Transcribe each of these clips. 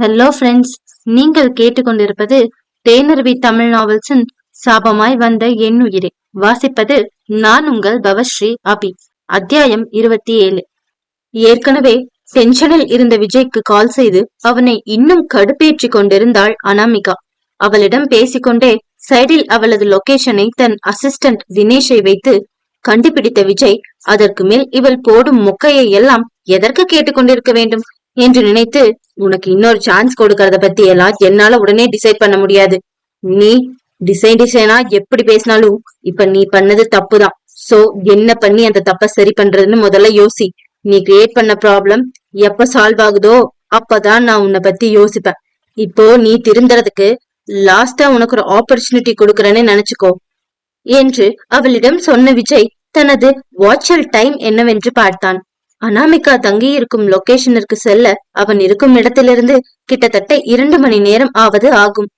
Hello friends நீங்கள் கேட்டுக்கொண்டிருப்பது தேனருவி தமிழ் நாவல்ஸின் சாபமாய் வந்த என் உயிரே. வாசிப்பது நான் உங்கள் பவஸ்ரீ அபி. அத்தியாயம் இருபத்தி ஏழு. ஏற்கனவே டென்ஷனில் இருந்த விஜய்க்கு கால் செய்து அவனை இன்னும் கடுப்பேற்றி கொண்டிருந்தாள் அனாமிகா. அவளிடம் பேசிக்கொண்டே சைடில் அவளது லொகேஷனை தன் அசிஸ்டன்ட் தினேஷை வைத்து கண்டுபிடித்த விஜய் அதற்கு மேல் இவள் போடும் மொக்கையை எல்லாம் எதற்கு கேட்டுக்கொண்டிருக்க வேண்டும்? என்று நினைத்து உனக்கு இன்னொரு சான்ஸ் கொடுக்கறத பத்தி எல்லாம் என்னால உடனே டிசைட் பண்ண முடியாது. நீ டிசைன் டிசைனா எப்படி பேசினாலும் இப்ப நீ பண்ணது தப்புதான். சோ என்ன பண்ணி அந்த தப்ப சரி பண்றதுன்னு முதல்ல யோசி. நீ கிரியேட் பண்ண ப்ராப்ளம் எப்ப சால்வ் ஆகுதோ அப்பதான் நான் உன்னை பத்தி யோசிப்பேன். இப்போ நீ திருந்துறதுக்கு லாஸ்டா உனக்கு ஒரு ஆப்பர்ச்சுனிட்டி கொடுக்கறேன்னு நினைச்சுக்கோ என்று அவளிடம் சொன்ன விஜய் தனது வாட்சல் டைம் என்னவென்று பார்த்தான். அனாமிகா தங்கியிருக்கும் லொகேஷனிற்கு செல்ல அவன் இருக்கும் இடத்திலிருந்து கிட்டத்தட்ட இரண்டு மணி நேரம் ஆவது ஆகும்.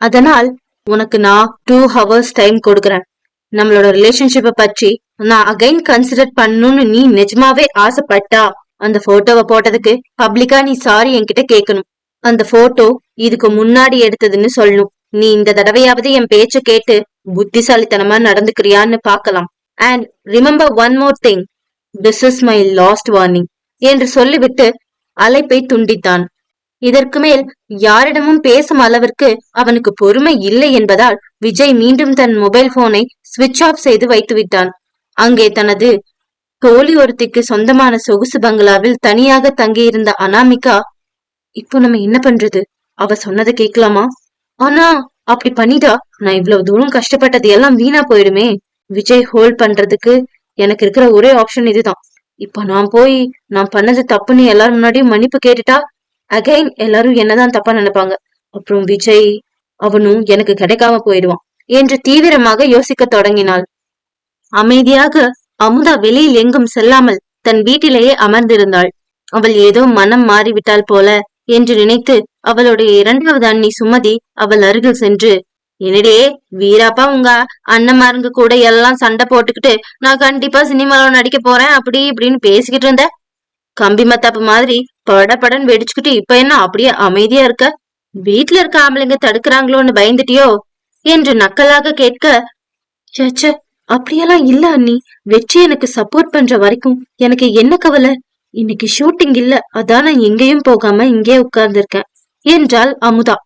அதனால் உனக்கு நான் டூ ஹவர்ஸ் டைம் கொடுக்குறேன். நம்மளோட ரிலேஷன்ஷிப்பை பற்றி நான் அகைன் கன்சிடர் பண்ணணும்னு நீ நிஜமாவே ஆசைப்பட்டா? அந்த போட்டோவை போட்டதுக்கு பப்ளிக்கா நீ சாரி என்கிட்ட கேட்கணும். அந்த போட்டோ இதுக்கு முன்னாடி எடுத்ததுன்னு சொல்லணும். நீ இந்த தடவையாவது என் பேச்ச கேட்டு புத்திசாலித்தனமா நடந்துக்கிறியான்னு பாக்கலாம் and remember one more thing this is my last warning என்று சொல்லிவிட்டு அழைப்பை துண்டித்தான். இதற்கு மேல் யாரிடமும் பேசும் அளவிற்கு அவனுக்கு பொறுமை இல்லை என்பதால் விஜய் மீண்டும் தன் மொபைல் போனை சுவிட்ச் ஆஃப் செய்து வைத்து விட்டான் அங்கே தனது தோழி ஒருத்திக்கு சொந்தமான சொகுசு பங்களாவில் தனியாக தங்கியிருந்த அனாமிகா இப்போ நம்ம என்ன பண்றது? அவ சொன்னதை கேட்கலாமா? ஆனா அப்படி பண்ணிட்டா நான் இவ்வளவு தூரம் கஷ்டப்பட்டது எல்லாம் வீணா போயிடுமே. விஜய் ஹோல்ட் பண்றதுக்கு எனக்கு இருக்கிற ஒரே ஆப்ஷன் இதுதான். இப்ப நான் போய் நான் பண்ணது தப்புன்னு எல்லாரும் முன்னாடியும் மன்னிப்பு கேட்டுட்டா அகைன் எல்லாரும் என்னதான் தப்பா நினைப்பாங்க. அப்புறம் விஜய் அவனும் எனக்கு கிடைக்காம போயிடுவான் என்று தீவிரமாக யோசிக்க தொடங்கினாள். அமைதியாக அமுதா வெளியில் எங்கும் செல்லாமல் தன் வீட்டிலேயே அமர்ந்திருந்தாள். அவள் ஏதோ மனம் மாறிவிட்டாள் போல என்று நினைத்து அவளுடைய இரண்டாவது அண்ணி சுமதி அவள் அருகில் சென்று என்னடே வீராப்பா உங்க அண்ணன்மாருங்க கூட எல்லாம் சண்டை போட்டுக்கிட்டு நான் கண்டிப்பா சினிமால நடிக்க போறேன் அப்படி இப்படின்னு பேசிக்கிட்டு இருந்த. கம்பி மத்தாப்பு மாதிரி பட வெடிச்சுக்கிட்டு இப்ப என்ன அப்படியே அமைதியா இருக்க? வீட்டுல இருக்க ஆம்பளைங்க தடுக்கிறாங்களோன்னு பயந்துட்டியோ? என்று நக்கலாக கேட்க சேச்ச அப்படியெல்லாம் இல்ல அண்ணி. வெற்றி எனக்கு சப்போர்ட் பண்ற வரைக்கும் எனக்கு என்ன கவலை? இன்னைக்கு ஷூட்டிங் இல்ல அதான் நான் எங்கேயும் போகாம இங்கே உட்கார்ந்திருக்கேன் என்றாள் அமுதா.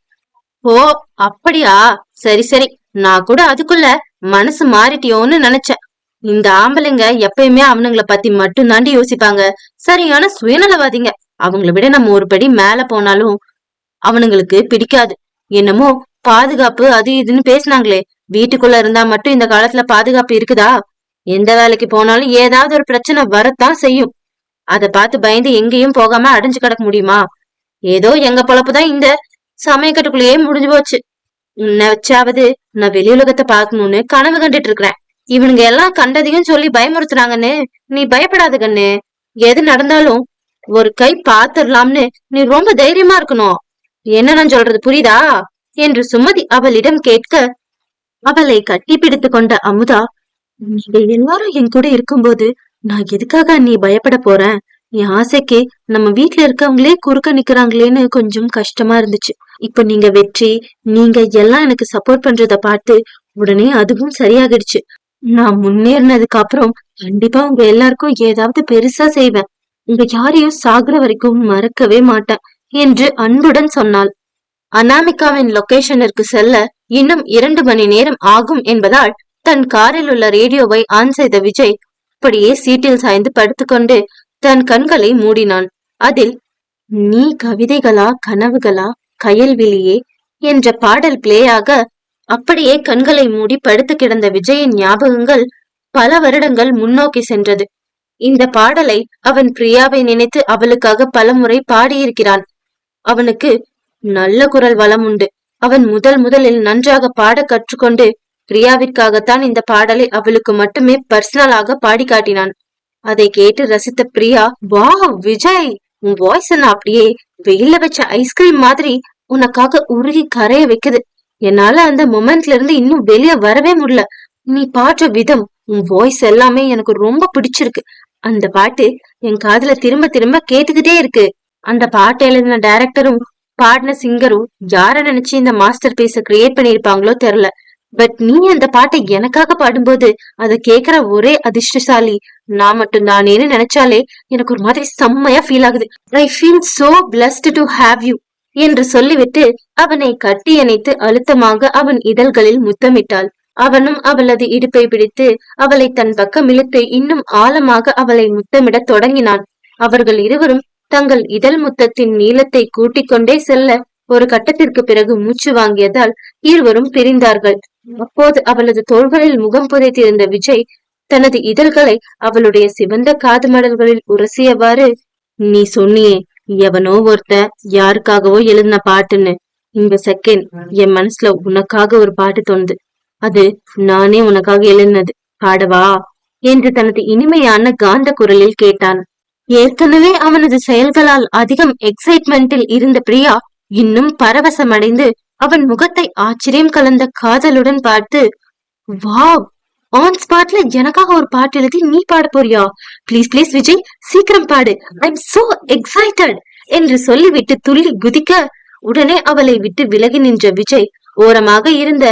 ஓ அப்படியா? சரி சரி. நான் கூட அதுக்குள்ள மனசு மாறிட்டியோன்னு நினைச்சேன். இந்த ஆம்பளைங்க எப்பயுமே அவனுங்களை பத்தி மட்டும் தாண்டி யோசிப்பாங்க. சரியான சுயநலவாதிங்க. அவங்கள விட நம்ம ஒரு படி மேல போனாலும் அவனுங்களுக்கு பிடிக்காது. என்னமோ பாதுகாப்பு அது இதுன்னு பேசினாங்களே. வீட்டுக்குள்ள இருந்தா மட்டும் இந்த காலத்துல பாதுகாப்பு இருக்குதா? எந்த வேலைக்கு போனாலும் ஏதாவது ஒரு பிரச்சனை வரத்தான் செய்யும். அத பார்த்து பயந்து எங்கேயும் போகாம அடைஞ்சு கிடக்க முடியுமா? ஏதோ எங்க பொழப்புதான் இந்த சமயக்கட்டுக்குள்ளேயே முடிஞ்சு போச்சு. உன்னை வச்சாவது நான் வெளி உலகத்தை பாக்கணும்னு கனவு கண்டுட்டு இருக்கிறேன். இவனுங்க எல்லாம் கண்டதையும் சொல்லி பயமுறுத்துறாங்கன்னு நீ பயப்படாத கண்ணு. எது நடந்தாலும் ஒரு கை பாத்துடலாம்னு நீ ரொம்ப தைரியமா இருக்கணும். என்ன நான் சொல்றது புரியுதா? என்று சுமதி அவளிடம் கேட்க அவளை கட்டி பிடித்து கொண்ட அமுதா நீங்க எல்லாரும் என் கூட இருக்கும்போது நான் எதுக்காக நீ பயப்பட போறேன் என் ஆசைக்கு நம்ம வீட்டுல இருக்கவங்களே குறுக்க நிக்கிறாங்களேன்னு கொஞ்சம் கஷ்டமா இருந்துச்சு. இப்ப நீங்க வெற்றி நீங்க எல்லாம் எனக்கு சப்போர்ட் பண்றத பார்த்து உடனே அதுவும் சரியாகிடுச்சு. நான் முன்னேறினதுக்கு அப்புறம் கண்டிப்பா உங்க எல்லாருக்கும் ஏதாவது பெருசா செய்வேன். உங்க யாரையும் சாகுற வரைக்கும் மறக்கவே மாட்டேன் என்று அன்புடன் சொன்னாள். அனாமிகாவின் லொகேஷனிற்கு செல்ல இன்னும் இரண்டு மணி நேரம் ஆகும் என்பதால் தன் காரில் உள்ள ரேடியோவை ஆன் செய்த விஜய் அப்படியே சீட்டில் சாய்ந்து படுத்துக்கொண்டு தன் கண்களை மூடினான். அதில் நீ கவிதைகளா கனவுகளா கயல்விழியே என்ற பாடல் பிளேயாக அப்படியே கண்களை மூடி படுத்து கிடந்த விஜயின் ஞாபகங்கள் பல வருடங்கள் முன்னோக்கி சென்றது. இந்த பாடலை அவன் பிரியாவை நினைத்து அவளுக்காக பலமுறை பாடியிருக்கிறான். அவனுக்கு நல்ல குரல் வளம் உண்டு. அவன் முதல் முதலில் நன்றாக பாட கற்றுக்கொண்டு பிரியாவிற்காகத்தான் இந்த பாடலை அவளுக்கு மட்டுமே பர்சனலாக பாடி காட்டினான். அதை கேட்டு ரசித்த பிரியா வா விஜய் உன் வாய்ஸ் என்ன அப்படியே வெயில வச்ச ஐஸ்கிரீம் மாதிரி உனக்காக உருகி கரைய வைக்குது. என்னால அந்த மொமெண்ட்ல இருந்து இன்னும் வெளியே வரவே முடியல. நீ பாடுற விதம் உன் வாய்ஸ் எல்லாமே எனக்கு ரொம்ப பிடிச்சிருக்கு. அந்த பாட்டு என் காதுல திரும்ப திரும்ப கேட்டுக்கிட்டே இருக்கு. அந்த பாட்டு எழுதின டைரக்டரும் பாடின சிங்கரும் யார நினைச்சு இந்த மாஸ்டர் பீஸ கிரியேட் பண்ணிருப்பாங்களோ தெரியல. பட் நீ அந்த பாட்டை எனக்காக பாடும்போது அதை கேக்குற ஒரே அதிர்ஷ்டசாலி நான் மட்டும் தானேன்னு நினைச்சாலே எனக்கு ஒரு மாதிரி செம்மையா ஃபீல் ஆகுது. I feel so blessed to have you என்று சொல்லிவிட்டு அவனை கட்டியணைத்து அழுத்தமாக அவன் இதழ்களில் முத்தமிட்டாள். அவனும் அவளது இடுப்பை பிடித்து அவளை தன் பக்கம் இழுத்து இன்னும் ஆழமாக அவளை முத்தமிடத் தொடங்கினான். அவர்கள் இருவரும் தங்கள் இதழ் முத்தத்தின் நீளத்தை கூட்டிக் கொண்டே செல்ல ஒரு கட்டத்திற்கு பிறகு மூச்சு வாங்கியதால் இருவரும் பிரிந்தார்கள். அப்போது அவளது தோள்களில் முகம் புதைத்திருந்த விஜய் தனது இதழ்களை அவளுடைய சிவந்த காது மடல்களில் உரசியவாறு நீ சொன்னியே எவனோ ஒருத்த யாருக்காகவோ எழுதின பாட்டுன்னு. இந்த செகண்ட் என் மனசுல உனக்காக ஒரு பாட்டு தோணுது. அது நானே உனக்காக எழுதினது. பாடவா என்று தனது இனிமையான காந்த குரலில் கேட்டான். ஏற்கனவே அவனது செயல்களால் அதிகம் எக்ஸைட்மெண்டில் இருந்த பிரியா இன்னும் பரவசமடைந்து அவன் முகத்தை ஆச்சரியம் கலந்த காதலுடன் பார்த்து வாவ் ஆன் ஸ்பாட்ல எனக்காக ஒரு பாட்டு எழுதி நீ பாட போறியா? ப்ளீஸ் ப்ளீஸ் விஜய் சீக்கிரம் பாடு. ஐ எம் சோ எக்ஸைட்டட் என்று சொல்லிவிட்டு துள்ளி குதிக்க உடனே அவளை விட்டு விலகி நின்ற விஜய் ஓரமாக இருந்த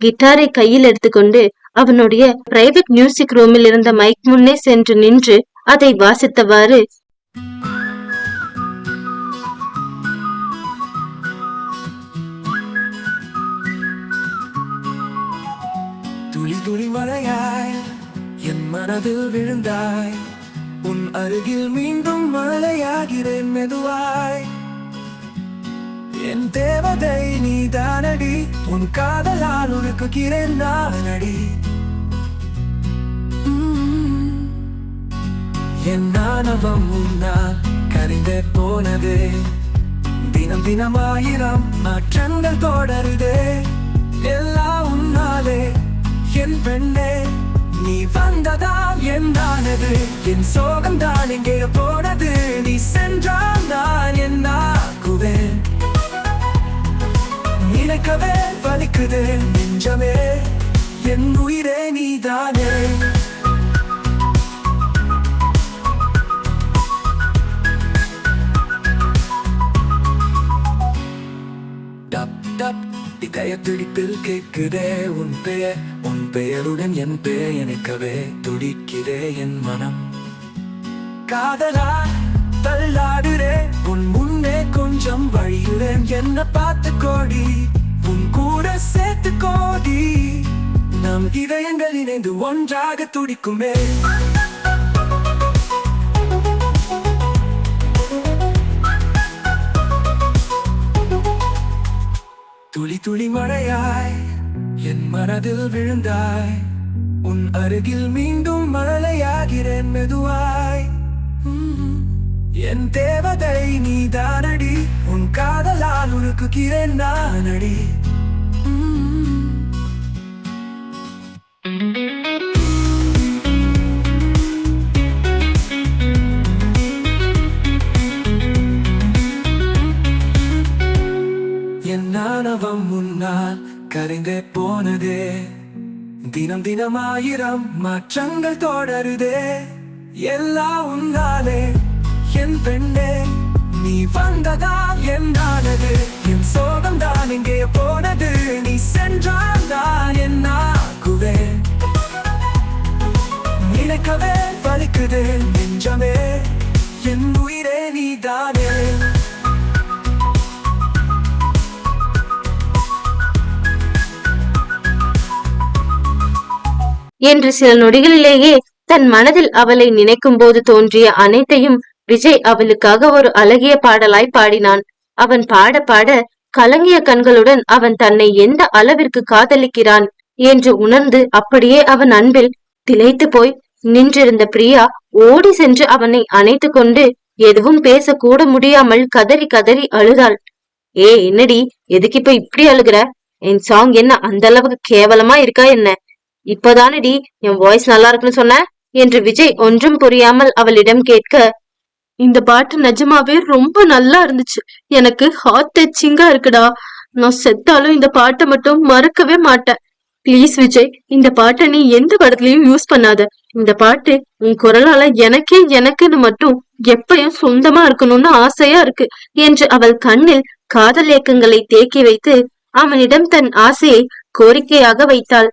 கிட்டாரை கையில் எடுத்துக்கொண்டு அவனுடைய பிரைவேட் மியூசிக் ரூமில் இருந்த மைக் முன்னே சென்று நின்று அதை வாசித்தவாறு துளி மழையாய் என் மனதில் விழுந்தாய். உன் அருகில் மீண்டும் மழையாகிறேன் மெதுவாய். என் தேவதை நீ தானடி உன் காதலால் உருக்குகிறேன் நானடி. என் நாணவம் உன்னால் கரிந்தே போனதே. தினம் தினமாயிரம் மாற்றங்கள் தொடருதே. போனது. என் சோகம் தான் எங்கே போனது. நீ சென்றால் நான் என்ன ஆக்குவேன் நினைக்கவே வலிக்குது நெஞ்சமே. என் உயிரே நீதானே. துடிப்பில் கேட்குதே உன் பெயர். உன் பெயருடன் என் பெயர் எனக்கவே துடிக்கிறே என் மனம். காதலா தள்ளாடுறே உன் முன்னே கொஞ்சம் வழியுறேன் என்ன பார்த்து கோடி உன் கூட சேர்த்து கோடி நம் இதயங்கள் இணைந்து ஒன்றாக துடிக்குமே. துளி மழையாய் என் மனதில் விழுந்தாய். உன் அருகில் மீண்டும் மழலையாகிறேன் மெதுவாய். என் தேவதை நீ தானடி உன் காதலால் உருக்குகிறேன் நானடி. என் முன்னால் கரைந்தே போனதே. தினம் தினம் ஆயிரம் மாற்றங்கள் தொடருதே. எல்லா உன்னாலே என் பெண்ணே நீ வந்ததால் என்னானது என் சோகம் தான் இங்கே போனது. நீ சென்றால் நான் என்ன ஆகுவேன் நினைக்கவே வலிக்குது. என்று சில நொடிகளிலேயே தன் மனதில் அவளை நினைக்கும் போது தோன்றிய அனைத்தையும் விஜய் அவளுக்காக ஒரு அழகிய பாடலாய் பாடினான். அவன் பாட பாட கலங்கிய கண்களுடன் அவன் தன்னை எந்த அளவிற்கு காதலிக்கிறான் என்று உணர்ந்து அப்படியே அவன் அன்பில் திளைத்து போய் நின்றிருந்த பிரியா ஓடி சென்று அவனை அணைத்து கொண்டு எதுவும் பேச கூட முடியாமல் கதறி கதறி அழுதாள். ஏ என்னடி எதுக்கு இப்ப இப்படி அழுகுற? என் சாங் என்ன அந்த அளவுக்கு கேவலமா இருக்கா என்ன? இப்பதானடி என் வாய்ஸ் நல்லா இருக்குன்னு சொன்ன? என்று விஜய் ஒன்றும் புரியாமல் அவளிடம் கேட்க இந்த பாட்டு நிஜமாவே ரொம்ப நல்லா இருந்துச்சு. எனக்கு ஹார்ட் டச்சிங்கா இருக்குடா. நான் செத்தாலும் இந்த பாட்டை மட்டும் மறக்கவே மாட்டேன். ப்ளீஸ் விஜய் இந்த பாட்டை நீ எந்த படத்துலயும் யூஸ் பண்ணாத. இந்த பாட்டு உன் குரலால எனக்கே எனக்குன்னு மட்டும் எப்பயும் சொந்தமா இருக்கணும்னு ஆசையா இருக்கு என்று அவள் கண்ணில் காதல் ஏக்கங்களை தேக்கி வைத்து அவனிடம் தன் ஆசையை கோரிக்கையாக வைத்தாள்.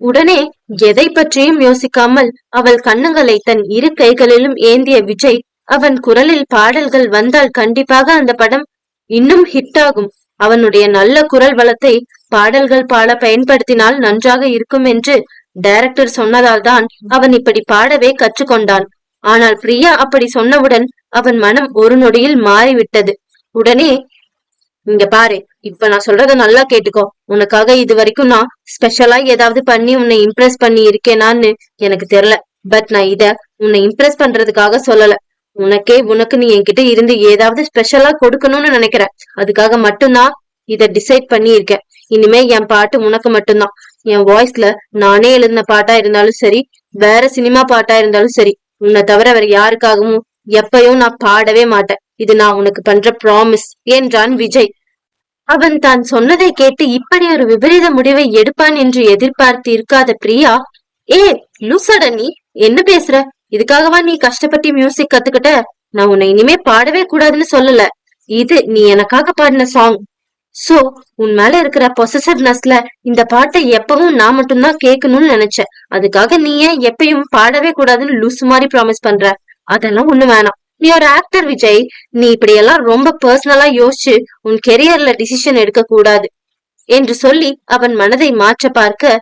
உடனே எதை பற்றியும் யோசிக்காமல் அவள் கண்ணங்களை தன் இரு கைகளிலும் ஏந்திய விஜய் அவன் குரலில் பாடல்கள் வந்தால் கண்டிப்பாக அந்த படம் இன்னும் ஹிட் ஆகும் அவனுடைய நல்ல குரல் வளத்தை பாடல்கள் பாட பயன்படுத்தினால் நன்றாக இருக்கும் என்று டைரக்டர் சொன்னதால் தான் அவன் இப்படி பாடவே கற்றுக்கொண்டான். ஆனால் பிரியா அப்படி சொன்னவுடன் அவன் மனம் ஒரு நொடியில் மாறிவிட்டது. உடனே இங்க பாரு இப்ப நான் சொல்றத நல்லா கேட்டுக்கோ. உனக்காக இது வரைக்கும் நான் ஸ்பெஷலா ஏதாவது பண்ணி உன்னை இம்ப்ரெஸ் பண்ணி இருக்கேனான்னு எனக்கு தெரியல. பட் நான் இத உன்னை இம்ப்ரெஸ் பண்றதுக்காக சொல்லல. உனக்கே உனக்கு நீ என்கிட்ட இருந்து ஏதாவது ஸ்பெஷலா கொடுக்கணும்னு நினைக்கிற அதுக்காக மட்டும்தான் இத டிசைட் பண்ணி இருக்கேன் இனிமே என் பாட்டு உனக்கு மட்டும்தான். என் வாய்ஸ்ல நானே எழுதின பாட்டா இருந்தாலும் சரி வேற சினிமா பாட்டா இருந்தாலும் சரி உன்னை தவிர வேற யாருக்காகவும் எப்பயும் நான் பாடவே மாட்டேன். இது நான் உனக்கு பண்ற ப்ராமிஸ் என்றான் விஜய்? அவன் தான் சொன்னதை கேட்டு இப்படி ஒரு விபரீத முடிவை எடுப்பான் என்று எதிர்பார்த்து இருக்காத பிரியா ஏ லூசட நீ? என்ன பேசுற? இதுக்காகவா நீ கஷ்டப்பட்டு மியூசிக் கத்துக்கிட்ட? நான் உன்னை இனிமே பாடவே கூடாதுன்னு சொல்லல. இது நீ எனக்காக பாடின சாங் சோ உன் மேல இருக்கிற பொசசிவ்னஸ்ல இந்த பாட்டை எப்பவும் நான் மட்டும்தான் கேட்கணும்னு நினைச்சேன். அதுக்காக நீ ஏன் எப்பயும் பாடவே கூடாதுன்னு லூசு மாதிரி ப்ராமிஸ் பண்ற? அதெல்லாம் ஒண்ணு வேணாம். நீ ஒரு ஆக்டர் விஜய். நீ இப்படி எல்லாம் ரொம்ப பர்சனலா யோசிச்சு உன் கெரியர்ல டிசிஷன் எடுக்க கூடாது என்று சொல்லி அவன் மனதை மாற்ற பார்க்க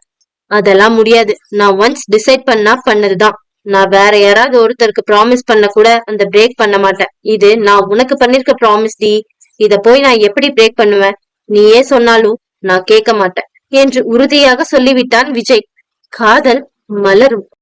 அதெல்லாம் முடியாது. நான் ஒன்ஸ் டிசைட் பண்ணா பண்ணதுதான். நான் வேற யாராவது ஒருத்தருக்கு ப்ராமிஸ் பண்ண கூட அந்த பிரேக் பண்ண மாட்டேன். இது நான் உனக்கு பண்ணிருக்க ப்ராமிஸ் டி. இத போய் நான் எப்படி பிரேக் பண்ணுவேன்? நீயே சொன்னாலும் நான் கேட்க மாட்டேன் என்று உறுதியாக சொல்லிவிட்டான் விஜய். காதல் மலரும்.